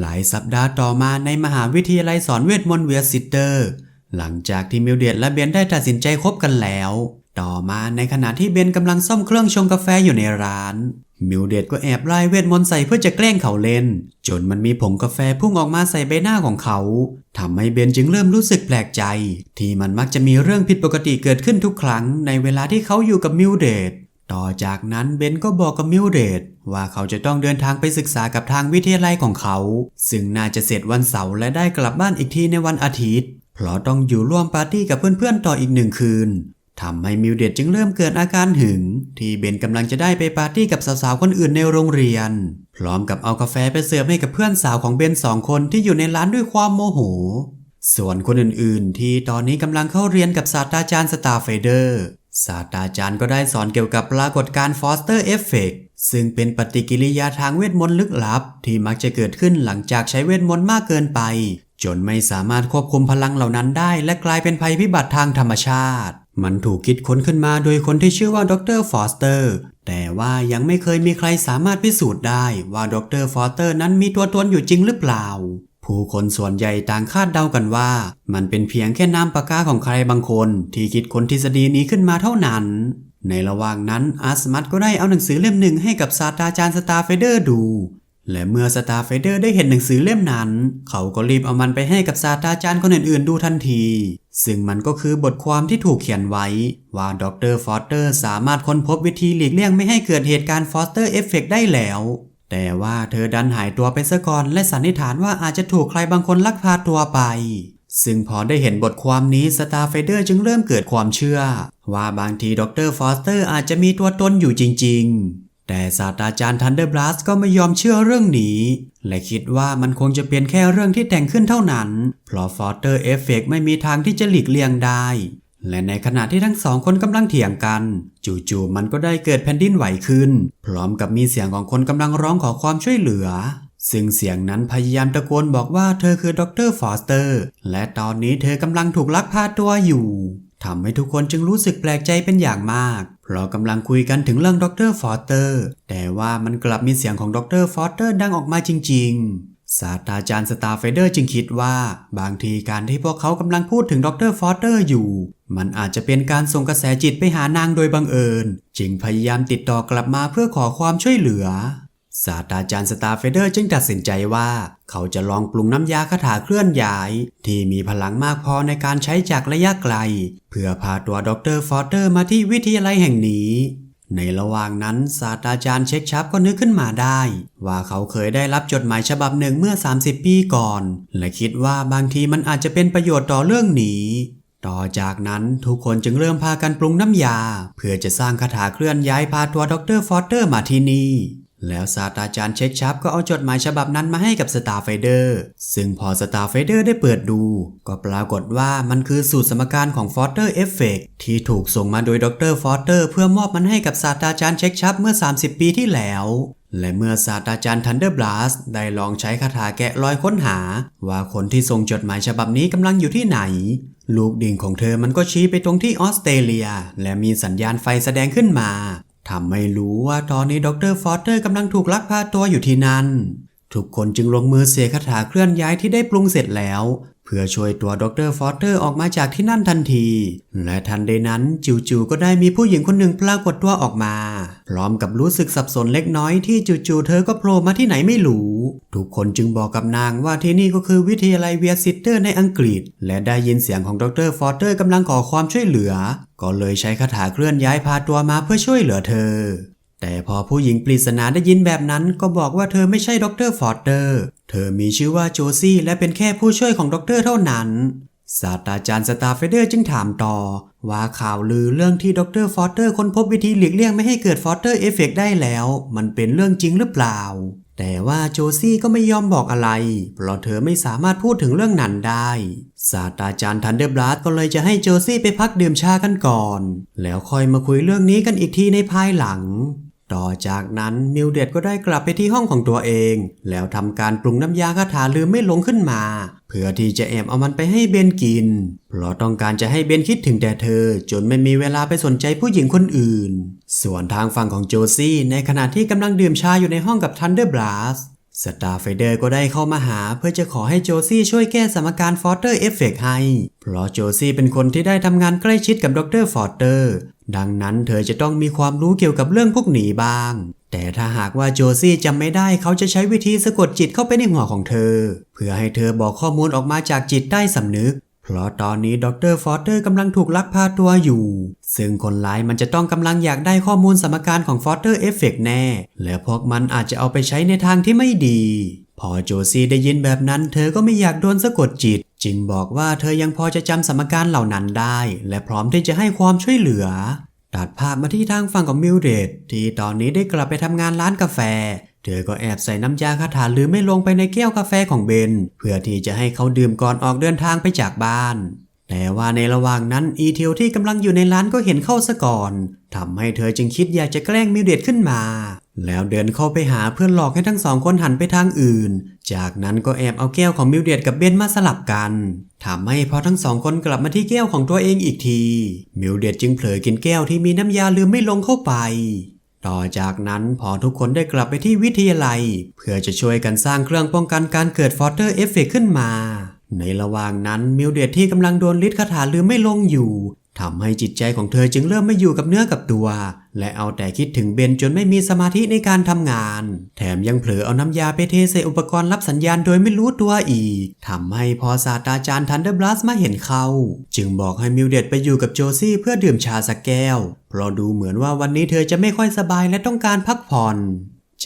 หลายสัปดาห์ต่อมาในมหาวิทยาลัยสอนเวทมนต์เวียสิเตอร์ หลังจากที่มิวเดตและเบนได้ตัดสินใจคบกันแล้ว ต่อมาในขณะที่เบนกำลังซ่อมเครื่องชงกาแฟอยู่ในร้าน มิวเดตก็แอบไล่เวทมนต์ใส่เพื่อจะแกล้งเขาเล่น จนมันมีผงกาแฟพุ่งออกมาใส่ใบหน้าของเขาทำให้เบนจึงเริ่มรู้สึกแปลกใจ ที่มันมักจะมีเรื่องผิดปกติเกิดขึ้นทุกครั้งในเวลาที่เขาอยู่กับมิวเดต ต่อจากนั้นเบนก็บอกกับมิวเดตว่าเขาจะต้องเดินทางไปศึกษากับทางวิทยาลัยของเขา ซึ่งน่าจะเสร็จวันเสาร์และได้กลับบ้านอีกทีในวันอาทิตย์ เพราะต้องอยู่ร่วมปาร์ตี้กับเพื่อนๆต่ออีกหนึ่งคืนทำให้มิวเดตจึงเริ่มเกิดอาการหึง ที่เบนกำลังจะได้ไปปาร์ตี้กับสาวๆคนอื่นในโรงเรียน พร้อมกับเอากาแฟไปเสิร์ฟให้กับเพื่อนสาวของเบนสองคนที่อยู่ในร้านด้วยความโมโห ส่วนคนอื่นๆ ที่ตอนนี้กำลังเข้าเรียนกับศาสตราจารย์สตาร์เฟเดอร์ ศาสตราจารย์ก็ได้สอนเกี่ยวกับปรากฏการณ์ฟอสเตอร์เอฟเฟกซึ่งเป็นปฏิกิริยาทางเวทมนต์ลึกลับ ที่มักจะเกิดขึ้นหลังจากใช้เวทมนต์มากเกินไป จนไม่สามารถควบคุมพลังเหล่านั้นได้ และกลายเป็นภัยพิบัติทางธรรมชาติ มันถูกคิดค้นขึ้นมาโดยคนที่ชื่อว่าดรฟอสเตอร์แต่ว่ายังไม่เคยมีใครสามารถพิสูจน์ได้ว่าดรฟอสเตอร์นั้นมีตัวตนอยู่จริงหรือเปล่า ผู้คนส่วนใหญ่ต่างคาดเดากันว่า มันเป็นเพียงแค่นามปากกาของใครบางคนที่คิดค้นทฤษฎีนี้ขึ้นมาเท่านั้น ในระหว่างนั้นอาสมัตก็ได้เอาหนังสือเล่มหนึ่งให้กับศาสตราจารย์สตาร์เฟเดอร์ดู และเมื่อสตาร์เฟเดอร์ได้เห็นหนังสือเล่มนั้น เขาก็รีบเอามันไปให้กับศาสตราจารย์คนอื่นๆดูทันที ซึ่งมันก็คือบทความที่ถูกเขียนไว้ ว่าดรฟอสเตอร์สามารถค้นพบวิธีหลีกเลี่ยงไม่ให้เกิดเหตุการณ์ฟอสเตอร์เอฟเฟกได้แล้ว แต่ว่าเธอดันหายตัวไปซะก่อนและสันนิษฐานว่าอาจจะถูกใครบางคนลักพาตัวไป ซึ่งพอได้เห็นบทความนี้สตาร์เฟเดอร์จึงเริ่มเกิดความเชื่อ ว่าบางทีดรฟอสเตอร์อาจจะมีตัวตนอยู่จริง ๆ แต่ศาสตราจารย์ทันเดอร์บลัสก็ไม่ยอมเชื่อเรื่องนี้ และคิดว่ามันคงจะเป็นแค่เรื่องที่แต่งขึ้นเท่านั้น เพราะฟอสเตอร์เอฟเฟกไม่มีทางที่จะหลีกเลี่ยงได้ และในขณะที่ทั้งสองคนกำลังเถียงกัน จู่ๆมันก็ได้เกิดแผ่นดินไหวขึ้น พร้อมกับมีเสียงของคนกำลังร้องขอความช่วยเหลือ ซึ่งเสียงนั้นพยายามตะโกนบอกว่าเธอคือดรฟอสเตอร์ และตอนนี้เธอกำลังถูกลักพาตัวอยู่ทำให้ทุกคนจึงรู้สึกแปลกใจเป็นอย่างมาก เพราะกำลังคุยกันถึงเรื่องดรฟอสเตอร์ แต่ว่ามันกลับมีเสียงของดรฟอสเตอร์ดังออกมาจริง ๆ ศาสตราจารย์สตาร์เฟเดอร์จึงคิดว่า บางทีการที่พวกเขากำลังพูดถึงดรฟอสเตอร์อยู่ มันอาจจะเป็นการส่งกระแสจิตไปหานางโดยบังเอิญ จึงพยายามติดต่อกลับมาเพื่อขอความช่วยเหลือ ศาสตราจารย์สตาร์เฟเดอร์จึงตัดสินใจว่า เขาจะลองปรุงน้ำยาคาถาเคลื่อนย้าย ที่มีพลังมากพอในการใช้จากระยะไกล เพื่อพาตัวดรฟอสเตอร์มาที่วิทยาลัยแห่งนี้ ในระหว่างนั้นศาสตราจารย์เช็คชับก็นึกขึ้นมาได้ ว่าเขาเคยได้รับจดหมายฉบับหนึ่งเมื่อ 30 ปีก่อน และคิดว่าบางทีมันอาจจะเป็นประโยชน์ต่อเรื่องนี้ ต่อจากนั้นทุกคนจึงเริ่มพากันปรุงน้ำยา เพื่อจะสร้างคาถาเคลื่อนย้ายพาตัวดรฟอสเตอร์มาที่นี่ แล้วศาสตราจารย์เช็คชับก็เอาจดหมายฉบับนั้นมาให้กับสตาร์ไฟเดอร์ซึ่งพอสตาร์ไฟเดอร์ได้เปิดดู ก็ปรากฏว่ามันคือสูตรสมการของฟอสเตอร์เอฟเฟกที่ถูกส่งมาโดยดรฟอสเตอร์เพื่อมอบมันให้กับศาสตราจารย์เช็คชับเมื่อ 30 ปีที่แล้วและเมื่อศาสตราจารย์ทันเดอร์บลัสได้ลองใช้คาถาแกะรอยค้นหา ว่าคนที่ส่งจดหมายฉบับนี้กำลังอยู่ที่ไหน ลูกดิ่งของเธอมันก็ชี้ไปตรงที่ออสเตรเลีย และมีสัญญาณไฟแสดงขึ้นมา ทำให้รู้ว่าตอนนี้ดรฟอสเตอร์กำลังถูกลักพาตัวอยู่ที่นั่น ทุกคนจึงลงมือเสกคาถาเคลื่อนย้ายที่ได้ปรุงเสร็จแล้ว เพื่อช่วยตัวดรฟอสเตอร์ออกมาจากที่นั่นทันที และทันใดนั้นจู่ๆก็ได้มีผู้หญิงคนหนึ่งปรากฏตัวออกมา พร้อมกับรู้สึกสับสนเล็กน้อยที่จู่ๆเธอก็โผล่มาที่ไหนไม่รู้ ทุกคนจึงบอกกับนางว่าที่นี่ก็คือวิทยาลัยเวียซิสเตอร์ในอังกฤษ และได้ยินเสียงของดรฟอสเตอร์กำลังขอความช่วยเหลือ ก็เลยใช้คาถาเคลื่อนย้ายพาตัวมาเพื่อช่วยเหลือเธอ แต่พอผู้หญิงปริศนาได้ยินแบบนั้นก็บอกว่าเธอไม่ใช่ดรฟอร์เตอร์ เธอมีชื่อว่าโจซี่และเป็นแค่ผู้ช่วยของดรเท่านั้น ศาสตราจารย์สตาร์เฟเดอร์จึงถามต่อ ว่าข่าวลือเรื่องที่ดรฟอร์เตอร์ค้นพบวิธีหลีกเลี่ยงไม่ให้เกิดฟอร์เตอร์เอฟเฟกได้แล้ว มันเป็นเรื่องจริงหรือเปล่า แต่ว่าโจซี่ก็ไม่ยอมบอกอะไร เพราะเธอไม่สามารถพูดถึงเรื่องนั้นได้ศาสตราจารย์ทันเดอร์บลัสก็เลยจะให้โจซี่ไปพักดื่มชากันก่อน แล้วค่อยมาคุยเรื่องนี้กันอีกทีในภายหลัง ต่อจากนั้นมิวเดดก็ได้กลับไปที่ห้องของตัวเอง แล้วทำการปรุงน้ำยาคาถาลืมไม่ลงขึ้นมา เพื่อที่จะแอบเอามันไปให้เบนกิน เพราะต้องการจะให้เบนคิดถึงแต่เธอ จนไม่มีเวลาไปสนใจผู้หญิงคนอื่น ส่วนทางฝั่งของโจซี่ในขณะที่กำลังดื่มชาอยู่ในห้องกับทันเดอร์บลัสสตาร์ไฟเดอร์ก็ได้เข้ามาหาเพื่อจะขอให้โจซี่ช่วยแก้สมการฟอร์เตอร์เอฟเฟกให้ เพราะโจซี่เป็นคนที่ได้ทำงานใกล้ชิดกับดรฟอร์เตอร์ ดังนั้นเธอจะต้องมีความรู้เกี่ยวกับเรื่องพวกหนีบ้าง แต่ถ้าหากว่าโจซี่จำไม่ได้เขาจะใช้วิธีสะกดจิตเข้าไปในหัวของเธอ เพื่อให้เธอบอกข้อมูลออกมาจากจิตใต้สำนึก เพราะตอนนี้ดรฟอร์เตอร์กำลังถูกลักพาตัวอยู่ ซึ่งคนร้ายมันจะต้องกำลังอยากได้ข้อมูลสมการของฟอร์เตอร์เอฟเฟกแน่ และพวกมันอาจจะเอาไปใช้ในทางที่ไม่ดี พอโจซี่ได้ยินแบบนั้น เธอก็ไม่อยากโดนสะกดจิต จิงบอกว่าเธอยังพอจะจำสมการเหล่านั้นได้ และพร้อมที่จะให้ความช่วยเหลือ ตัดภาพมาที่ทางฝั่งของมิวเดตที่ตอนนี้ได้กลับไปทำงานร้านกาแฟ เธอก็แอบใส่น้ำยาคาถาลืมไม่ลงไปในแก้วกาแฟของเบน เพื่อที่จะให้เขาดื่มก่อนออกเดินทางไปจากบ้าน แต่ว่าในระหว่างนั้นอีเทลที่กำลังอยู่ในร้านก็เห็นเข้าซะก่อนทำให้เธอจึงคิดอยากจะแกล้งมิลเดดขึ้นมา แล้วเดินเข้าไปหาเพื่อหลอกให้ทั้งสองคนหันไปทางอื่น จากนั้นก็แอบเอาแก้วของมิลเดดกับเบนมาสลับกันทำให้พอทั้งสองคนกลับมาที่แก้วของตัวเองอีกที มิลเดดจึงเผลอกินแก้วที่มีน้ำยาลืมไม่ลงเข้าไปต่อจากนั้นพอทุกคนได้กลับไปที่วิทยาลัย เพื่อจะช่วยกันสร้างเครื่องป้องกันการเกิดฟอร์เตอร์เอฟเฟกขึ้นมา ในระหว่างนั้นมิลเดดที่กำลังโดนลิดคาถาลืมไม่ลงอยู่ทำให้จิตใจของเธอจึงเริ่มไม่อยู่กับเนื้อกับตัว และเอาแต่คิดถึงเบนจนไม่มีสมาธิในการทำงาน แถมยังเผลอเอาน้ำยาไปเทใส่อุปกรณ์รับสัญญาณโดยไม่รู้ตัวอีกทำให้พอศาสตราจารย์ทันเดอร์บลัสมาเห็นเขา จึงบอกให้มิลเดดไปอยู่กับโจซี่เพื่อดื่มชาสักแก้ว เพราะดูเหมือนว่าวันนี้เธอจะไม่ค่อยสบายและต้องการพักผ่อน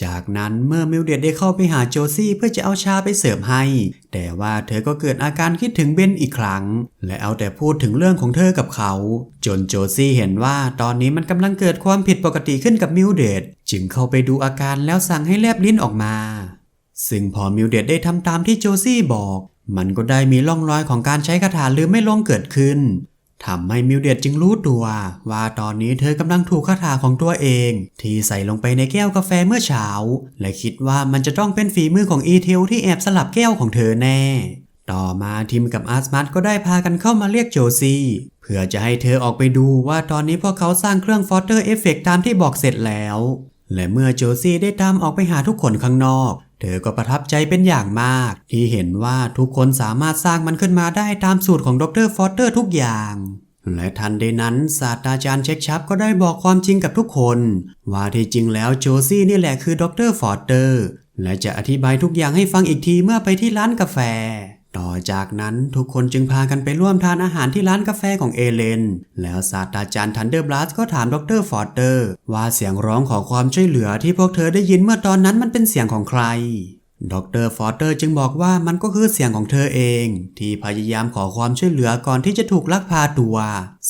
จากนั้นเมื่อมิลเดดได้เข้าไปหาโจซี่เพื่อจะเอาชาไปเสิร์ฟให้ แต่ว่าเธอก็เกิดอาการคิดถึงเบนอีกครั้ง และเอาแต่พูดถึงเรื่องของเธอกับเขา จนโจซี่เห็นว่าตอนนี้มันกำลังเกิดความผิดปกติขึ้นกับมิลเดดจึงเข้าไปดูอาการแล้วสั่งให้แลบลิ้นออกมา ซึ่งพอมิลเดดได้ทำตามที่โจซี่บอก มันก็ได้มีร่องรอยของการใช้คาถาลืมไม่ลงเกิดขึ้น ทำให้มิลเดดจึงรู้ตัว ว่าตอนนี้เธอกำลังถูกคาถาของตัวเอง ที่ใส่ลงไปในแก้วกาแฟเมื่อเช้า และคิดว่ามันจะต้องเป็นฝีมือของอีเทลที่แอบสลับแก้วของเธอแน่ ต่อมาทิมกับอาร์สมัตก็ได้พากันเข้ามาเรียกโจซี่เพื่อจะให้เธอออกไปดูว่าตอนนี้พวกเขาสร้างเครื่องฟอร์เตอร์เอฟเฟกตามที่บอกเสร็จแล้ว และเมื่อโจซี่ได้ตามออกไปหาทุกคนข้างนอก เธอก็ประทับใจเป็นอย่างมาก ที่เห็นว่าทุกคนสามารถสร้างมันขึ้นมาได้ตามสูตรของดรฟอร์เตอร์ทุกอย่าง และทันใดนั้นศาสตราจารย์เช็คชับก็ได้บอกความจริงกับทุกคน ว่าที่จริงแล้วโจซี่นี่แหละคือดรฟอร์เตอร์และจะอธิบายทุกอย่างให้ฟังอีกทีเมื่อไปที่ร้านกาแฟ ต่อจากนั้นทุกคนจึงพากันไปร่วมทานอาหารที่ร้านกาแฟของเอเลน แล้วศาสตราจารย์ทันเดอร์บลัสก็ถามดรฟอร์เตอร์ ว่าเสียงร้องขอความช่วยเหลือที่พวกเธอได้ยินเมื่อตอนนั้นมันเป็นเสียงของใครดรฟอร์เตอร์จึงบอกว่ามันก็คือเสียงของเธอเอง ที่พยายามขอความช่วยเหลือก่อนที่จะถูกลักพาตัว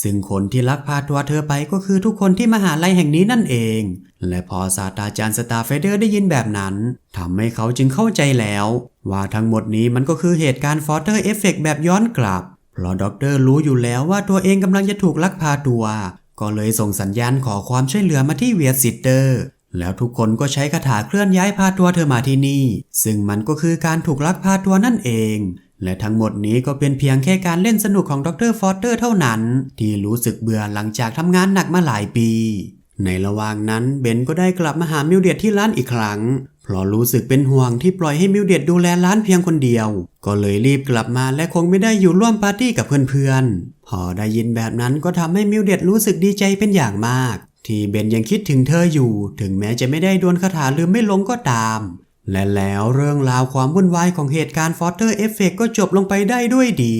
ซึ่งคนที่ลักพาตัวเธอไปก็คือทุกคนที่มหาลัยแห่งนี้นั่นเอง และพอศาสตราจารย์สตาเฟเดอร์ได้ยินแบบนั้นทำให้เขาจึงเข้าใจแล้ว ว่าทั้งหมดนี้มันก็คือเหตุการณ์ฟอร์เตอร์เอฟเฟกแบบย้อนกลับ เพราะด็อกเตอร์รู้อยู่แล้วว่าตัวเองกำลังจะถูกลักพาตัว ก็เลยส่งสัญญาณขอความช่วยเหลือมาที่เวียดซิสเตอร์ แล้วทุกคนก็ใช้คาถาเคลื่อนย้ายพาตัวเธอมาที่นี่ ซึ่งมันก็คือการถูกลักพาตัวนั่นเองและทั้งหมดนี้ก็เป็นเพียงแค่การเล่นสนุกของดรฟอร์เตอร์เท่านั้น ที่รู้สึกเบื่อหลังจากทำงานหนักมาหลายปี ในระหว่างนั้นเบนก็ได้กลับมาหามิลเดียดที่ร้านอีกครั้ง เพราะรู้สึกเป็นห่วงที่ปล่อยให้มิลเดียดดูแลร้านเพียงคนเดียว ก็เลยรีบกลับมาและคงไม่ได้อยู่ร่วมปาร์ตี้กับเพื่อนๆ พอได้ยินแบบนั้นก็ทำให้มิลเดียดรู้สึกดีใจเป็นอย่างมาก ที่เบนยังคิดถึงเธออยู่ ถึงแม้จะไม่ได้ดวลคาถาลืมไม่ลงก็ตาม และแล้วเรื่องราวความวุ่นวายของเหตุการณ์ฟอร์เตอร์เอฟเฟกก็จบลงไปได้ด้วยดี